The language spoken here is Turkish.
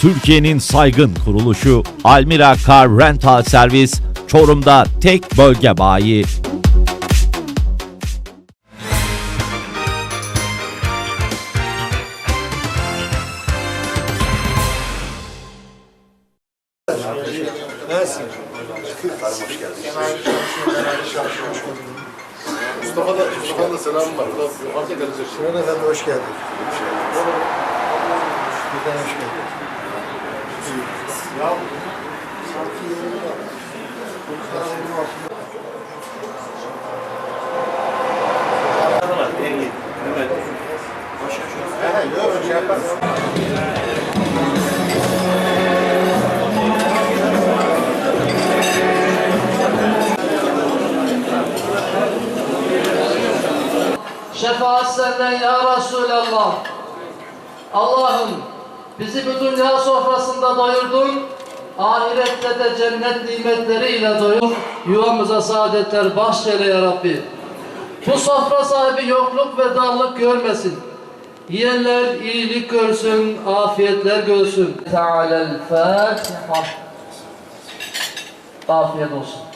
Türkiye'nin saygın kuruluşu Almira Car Rental Servis Çorum'da tek bölge bayi. Mustafa da, Mustafa'nın da selamı var. O da yukarıda gelecek. Mehmet Efendi hoş geldin. Birden hoş geldin. Şefaat senden ya Resulallah. Allah'ım bizi bu dünya sofrasında doyurdun. Ahirette de cennet nimetleriyle doyur. Yuvamıza saadetler bahşeyle ya Rabbi. Bu sofra sahibi yokluk ve darlık görmesin. Yiyenler iyilik görsün, afiyetler görsün. Teala'l Fatiha. Afiyet olsun.